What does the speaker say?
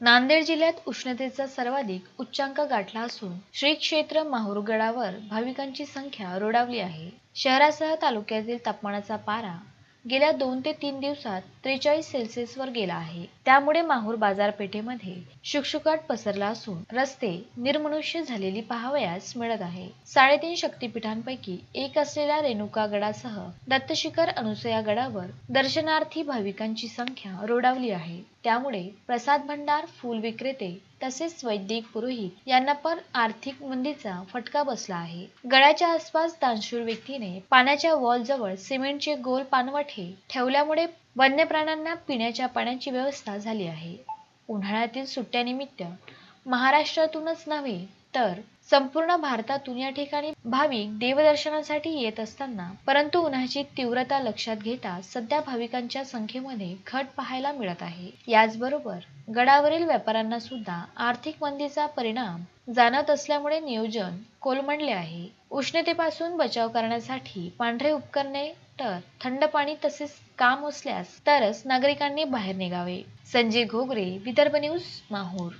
नांदेड जिल्ह्यात उष्णतेचा सर्वाधिक उच्चांक गाठला असून श्री क्षेत्र माहूरगडावर भाविकांची संख्या रोडावली आहे. शहरासह तालुक्यातील तापमानाचा पारा गेल्या दोन ते तीन दिवसात त्रेचाळीस सेल्सिअसवर गेला आहे. त्यामुळे माहूर बाजारपेठेमध्ये शुकशुकाट पसरला असून रस्ते निर्मनुष्य झालेली पाहावयास मिळत आहे. साडेतीन शक्तिपीठांपैकी एक असलेल्या रेणुका गडासह दत्तशिखर अनुसया गडावर दर्शनार्थी भाविकांची संख्या रोडावली आहे. त्यामुळे प्रसाद भंडार फूल विक्रेते तसेच वैदिक पुरोहित यांना पण आर्थिक मंदीचा फटका बसला आहे. गडाच्या आसपास दानशूर व्यक्तीने पाण्याच्या वॉल जवळ सिमेंटचे गोल पानवट पानवठे ठेवल्यामुळे वन्य प्राण्यांना पिण्याच्या पाण्याची व्यवस्था झाली आहे. उन्हाळ्यातील सुट्ट्यानिमित्त महाराष्ट्रातूनच नव्हे तर संपूर्ण भारतातून या ठिकाणी भाविक देवदर्शनासाठी येत असताना परंतु उन्हाची तीव्रता लक्षात घेता सध्या भाविकांच्या संख्येमध्ये घट पाहायला मिळत आहे. याचबरोबर गडावरील व्यापाऱ्यांना सुद्धा आर्थिक मंदीचा परिणाम जाणत असल्यामुळे नियोजन कोलमडले आहे. उष्णतेपासून बचाव करण्यासाठी पांढरे उपकरणे तर थंड पाणी तसेच काम असल्यास तरच नागरिकांनी बाहेर निघावे. संजय घोगरे विदर्भ न्यूज माहूर.